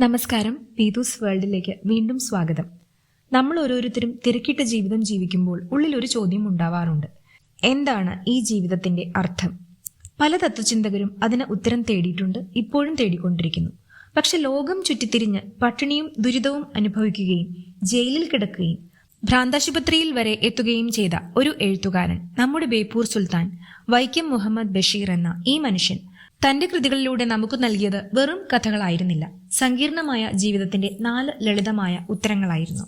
നമസ്കാരം. പീതൂസ് വേൾഡിലേക്ക് വീണ്ടും സ്വാഗതം. നമ്മൾ ഓരോരുത്തരും തിരക്കിട്ട ജീവിതം ജീവിക്കുമ്പോൾ ഉള്ളിൽ ഒരു ചോദ്യം ഉണ്ടാവാറുണ്ട്. എന്താണ് ഈ ജീവിതത്തിന്റെ അർത്ഥം? പല തത്വചിന്തകരും അതിന് ഉത്തരം തേടിയിട്ടുണ്ട് ഇപ്പോഴും തേടിക്കൊണ്ടിരിക്കുന്നു. പക്ഷെ ലോകം ചുറ്റിത്തിരിഞ്ഞ് പട്ടിണിയും ദുരിതവും അനുഭവിക്കുകയും ജയിലിൽ കിടക്കുകയും ഭ്രാന്താശുപത്രിയിൽ വരെ എത്തുകയും ചെയ്ത ഒരു എഴുത്തുകാരൻ നമ്മുടെ ബേപ്പൂർ സുൽത്താൻ വൈക്കം മുഹമ്മദ് ബഷീർ എന്ന ഈ മനുഷ്യൻ തന്റെ കൃതികളിലൂടെ നമുക്ക് നൽകിയത് വെറും കഥകളായിരുന്നില്ല. സങ്കീർണമായ ജീവിതത്തിന്റെ നാല് ലളിതമായ ഉത്തരങ്ങളായിരുന്നു.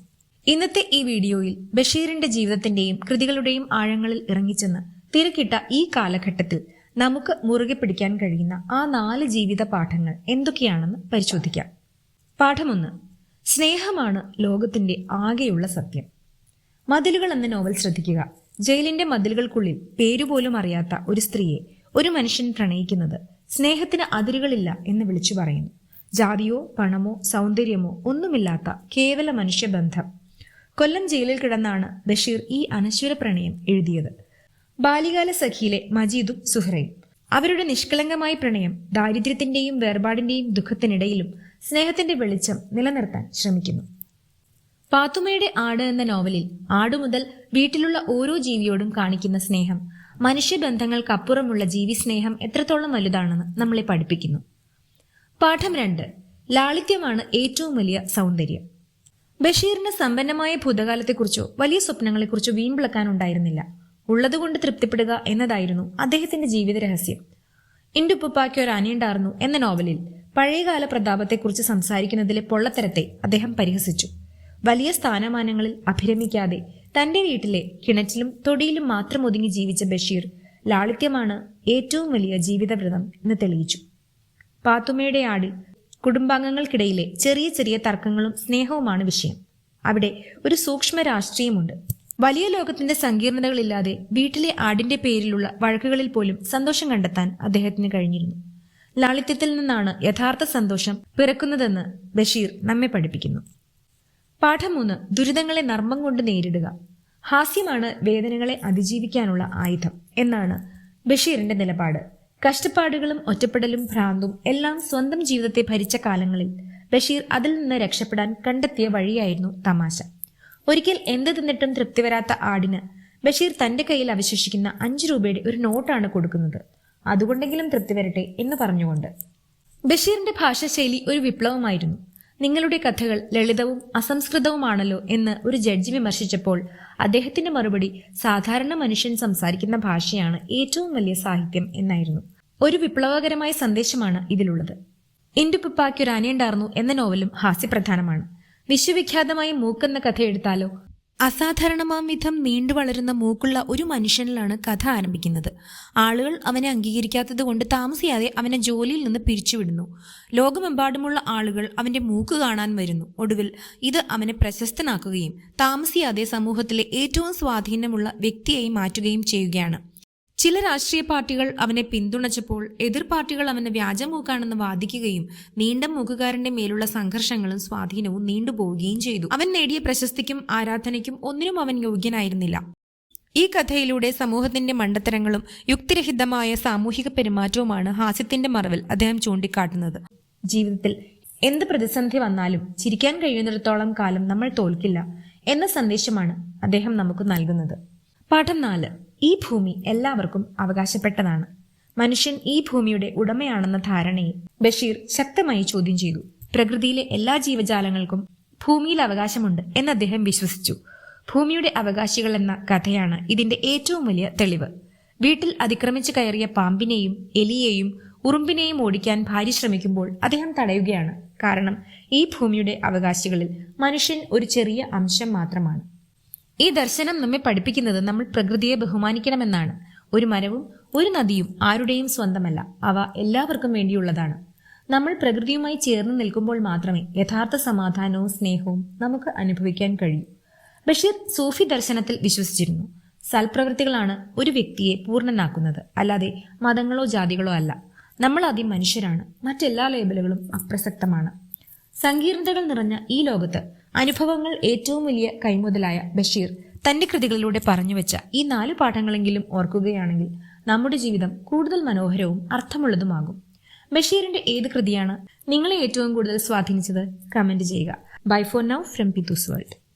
ഇന്നത്തെ ഈ വീഡിയോയിൽ ബഷീറിന്റെ ജീവിതത്തിന്റെയും കൃതികളുടെയും ആഴങ്ങളിൽ ഇറങ്ങിച്ചെന്ന് തിരക്കിട്ട ഈ കാലഘട്ടത്തിൽ നമുക്ക് മുറുകെ പിടിക്കാൻ കഴിയുന്ന ആ നാല് ജീവിത പാഠങ്ങൾ എന്തൊക്കെയാണെന്ന് പരിശോധിക്കാം. പാഠമൊന്ന്. സ്നേഹമാണ് ലോകത്തിന്റെ ആകെയുള്ള സത്യം. മതിലുകൾ എന്ന നോവൽ ശ്രദ്ധിക്കുക. ജയിലിന്റെ മതിലുകൾക്കുള്ളിൽ പേരുപോലും അറിയാത്ത ഒരു സ്ത്രീയെ ഒരു മനുഷ്യൻ പ്രണയിക്കുന്നത് സ്നേഹത്തിന് അതിരുകളില്ല എന്ന് വിളിച്ചു പറയുന്നു. ജാതിയോ പണമോ സൗന്ദര്യമോ ഒന്നുമില്ലാത്ത കേവല മനുഷ്യബന്ധം. കൊല്ലം ജയിലിൽ കിടന്നാണ് ബഷീർ ഈ അനശ്വര പ്രണയം എഴുതിയത്. ബാല്യകാല സഖിയിലെ മജീദും സുഹറയും. അവരുടെ നിഷ്കളങ്കമായ പ്രണയം ദാരിദ്ര്യത്തിന്റെയും വേർപാടിന്റെയും ദുഃഖത്തിനിടയിലും സ്നേഹത്തിന്റെ വെളിച്ചം നിലനിർത്താൻ ശ്രമിക്കുന്നു. പാത്തുമ്മയുടെ ആട് എന്ന നോവലിൽ ആടു മുതൽ വീട്ടിലുള്ള ഓരോ ജീവിയോടും കാണിക്കുന്ന സ്നേഹം മനുഷ്യബന്ധങ്ങൾക്കപ്പുറമുള്ള ജീവി സ്നേഹം എത്രത്തോളം വലുതാണെന്ന് നമ്മളെ പഠിപ്പിക്കുന്നു. പാഠം രണ്ട്. ലാളിത്യമാണ് ഏറ്റവും വലിയ സൗന്ദര്യം. ബഷീറിന് സമ്പന്നമായ ഭൂതകാലത്തെക്കുറിച്ചോ വലിയ സ്വപ്നങ്ങളെക്കുറിച്ചോ വീമ്പിളക്കാനുണ്ടായിരുന്നില്ല. ഉള്ളതുകൊണ്ട് തൃപ്തിപ്പെടുക എന്നതായിരുന്നു അദ്ദേഹത്തിന്റെ ജീവിത രഹസ്യം ഇൻഡുപ്പുപ്പായ്ക്ക് ഒരു അനിയുണ്ടായിരുന്നു എന്ന നോവലിൽ പഴയകാല പ്രതാപത്തെക്കുറിച്ച് സംസാരിക്കുന്നതിലെ പൊള്ളത്തരത്തെ അദ്ദേഹം പരിഹസിച്ചു. വലിയ സ്ഥാനമാനങ്ങളിൽ അഭിരമിക്കാതെ തന്റെ വീട്ടിലെ കിണറ്റിലും തൊടിയിലും മാത്രം ഒതുങ്ങി ജീവിച്ച ബഷീർ ലാളിത്യമാണ് ഏറ്റവും വലിയ ജീവിതവ്രതം എന്ന് തെളിയിച്ചു. പാത്തുമ്മയുടെ ആടിൽ കുടുംബാംഗങ്ങൾക്കിടയിലെ ചെറിയ ചെറിയ തർക്കങ്ങളും സ്നേഹവുമാണ് വിഷയം. അവിടെ ഒരു സൂക്ഷ്മ രാഷ്ട്രീയമുണ്ട്. വലിയ ലോകത്തിന്റെ സങ്കീർണതകളില്ലാതെ വീട്ടിലെ ആടിന്റെ പേരിലുള്ള വഴക്കുകളിൽ പോലും സന്തോഷം കണ്ടെത്താൻ അദ്ദേഹത്തിന് കഴിഞ്ഞിരുന്നു. ലാളിത്യത്തിൽ നിന്നാണ് യഥാർത്ഥ സന്തോഷം പിറക്കുന്നതെന്ന് ബഷീർ നമ്മെ പഠിപ്പിക്കുന്നു. പാഠം മൂന്ന് ദുരിതങ്ങളെ നർമ്മം കൊണ്ട് നേരിടുക. ഹാസ്യമാണ് വേദനകളെ അതിജീവിക്കാനുള്ള ആയുധം എന്നാണ് ബഷീറിന്റെ നിലപാട്. കഷ്ടപ്പാടുകളും ഒറ്റപ്പെടലും ഭ്രാന്തും എല്ലാം സ്വന്തം ജീവിതത്തെ ഭരിച്ച കാലങ്ങളിൽ ബഷീർ അതിൽ നിന്ന് രക്ഷപ്പെടാൻ കണ്ടെത്തിയ വഴിയായിരുന്നു തമാശ. ഒരിക്കൽ എന്ത് തിന്നിട്ടും തൃപ്തി വരാത്ത ആടിന് ബഷീർ തന്റെ കയ്യിൽ അവശേഷിക്കുന്ന അഞ്ചു രൂപയുടെ ഒരു നോട്ടാണ് കൊടുക്കുന്നത്. അതുകൊണ്ടെങ്കിലും തൃപ്തി വരട്ടെ എന്ന് പറഞ്ഞുകൊണ്ട്. ബഷീറിന്റെ ഭാഷാശൈലി ഒരു വിപ്ലവമായിരുന്നു. നിങ്ങളുടെ കഥകൾ ലളിതവും അസംസ്കൃതവുമാണല്ലോ എന്ന് ഒരു ജഡ്ജി വിമർശിച്ചപ്പോൾ അദ്ദേഹത്തിന്റെ മറുപടി സാധാരണ മനുഷ്യൻ സംസാരിക്കുന്ന ഭാഷയാണ് ഏറ്റവും വലിയ സാഹിത്യം എന്നായിരുന്നു. ഒരു വിപ്ലവകരമായ സന്ദേശമാണ് ഇതിലുള്ളത്. അനയുണ്ടായിരുന്നു എന്ന നോവലും ഹാസ്യപ്രധാനമാണ്. വിശ്വവിഖ്യാതമായ മൂക്കെന്ന കഥ എടുത്താലോ അസാധാരണമാം വിധം നീണ്ടു വളരുന്ന മൂക്കുള്ള ഒരു മനുഷ്യനിലാണ് കഥ ആരംഭിക്കുന്നത്. ആളുകൾ അവനെ അംഗീകരിക്കാത്തത് കൊണ്ട് താമസിയാതെ അവനെ ജോലിയിൽ നിന്ന് പിരിച്ചുവിടുന്നു. ലോകമെമ്പാടുമുള്ള ആളുകൾ അവന്റെ മൂക്ക് കാണാൻ വരുന്നു. ഒടുവിൽ ഇത് അവനെ പ്രശസ്തനാക്കുകയും താമസിയാതെ സമൂഹത്തിലെ ഏറ്റവും സ്വാധീനമുള്ള വ്യക്തിയായി മാറ്റുകയും ചെയ്യുകയാണ്. ചില രാഷ്ട്രീയ പാർട്ടികൾ അവനെ പിന്തുണച്ചപ്പോൾ എതിർ പാർട്ടികൾ അവന് വ്യാജമൂക്കാണെന്ന് വാദിക്കുകയും നീണ്ട മൂക്കുകാരന്റെ മേലുള്ള സംഘർഷങ്ങളും സ്വാധീനവും നീണ്ടുപോവുകയും ചെയ്തു. അവൻ നേടിയ പ്രശസ്തിക്കും ആരാധനയ്ക്കും ഒന്നിനും അവൻ യോഗ്യനായിരുന്നില്ല. ഈ കഥയിലൂടെ സമൂഹത്തിന്റെ മണ്ടത്തരങ്ങളും യുക്തിരഹിതമായ സാമൂഹിക പെരുമാറ്റവുമാണ് ഹാസ്യത്തിന്റെ മറവിൽ അദ്ദേഹം ചൂണ്ടിക്കാട്ടുന്നത്. ജീവിതത്തിൽ എന്ത് പ്രതിസന്ധി വന്നാലും ചിരിക്കാൻ കഴിയുന്നിടത്തോളം കാലം നമ്മൾ തോൽക്കില്ല എന്ന സന്ദേശമാണ് അദ്ദേഹം നമുക്ക് നൽകുന്നത്. പാഠം നാല്. ഈ ഭൂമി എല്ലാവർക്കും അവകാശപ്പെട്ടതാണ്. മനുഷ്യൻ ഈ ഭൂമിയുടെ ഉടമയാണെന്ന ധാരണയെ ബഷീർ ശക്തമായി ചോദ്യം ചെയ്തു. പ്രകൃതിയിലെ എല്ലാ ജീവജാലങ്ങൾക്കും ഭൂമിയിൽ അവകാശമുണ്ട് എന്ന് അദ്ദേഹം വിശ്വസിച്ചു. ഭൂമിയുടെ അവകാശികൾ എന്ന കഥയാണ് ഇതിന്റെ ഏറ്റവും വലിയ തെളിവ്. വീട്ടിൽ അതിക്രമിച്ചു കയറിയ പാമ്പിനെയും എലിയെയും ഉറുമ്പിനെയും ഓടിക്കാൻ ഭാര്യ ശ്രമിക്കുമ്പോൾ അദ്ദേഹം തടയുകയാണ്. കാരണം ഈ ഭൂമിയുടെ അവകാശികളിൽ മനുഷ്യൻ ഒരു ചെറിയ അംശം മാത്രമാണ്. ഈ ദർശനം നമ്മെ പഠിപ്പിക്കുന്നത് നമ്മൾ പ്രകൃതിയെ ബഹുമാനിക്കണമെന്നാണ്. ഒരു മരവും ഒരു നദിയും ആരുടെയും സ്വന്തമല്ല. അവ എല്ലാവർക്കും വേണ്ടിയുള്ളതാണ്. നമ്മൾ പ്രകൃതിയുമായി ചേർന്ന് നിൽക്കുമ്പോൾ മാത്രമേ യഥാർത്ഥ സമാധാനവും സ്നേഹവും നമുക്ക് അനുഭവിക്കാൻ കഴിയൂ. ബഷീർ സൂഫി ദർശനത്തിൽ വിശ്വസിച്ചിരുന്നു. സൽപ്രവൃത്തികളാണ് ഒരു വ്യക്തിയെ പൂർണനാക്കുന്നത്. അല്ലാതെ മതങ്ങളോ ജാതികളോ അല്ല. നമ്മൾ ആദ്യം മനുഷ്യരാണ്. മറ്റെല്ലാ ലേബലുകളും അപ്രസക്തമാണ്. സങ്കീർണതകൾ നിറഞ്ഞ ഈ ലോകത്ത് അനുഭവങ്ങൾ ഏറ്റവും വലിയ കൈമുതലായ ബഷീർ തന്റെ കൃതികളിലൂടെ പറഞ്ഞു വെച്ച ഈ നാല് പാഠങ്ങളെങ്കിലും ഓർക്കുകയാണെങ്കിൽ നമ്മുടെ ജീവിതം കൂടുതൽ മനോഹരവും അർത്ഥമുള്ളതുമാകും. ബഷീറിന്റെ ഏത് കൃതിയാണ് നിങ്ങളെ ഏറ്റവും കൂടുതൽ സ്വാധീനിച്ചത്? കമന്റ് ചെയ്യുക. Bye for now from Pithus world.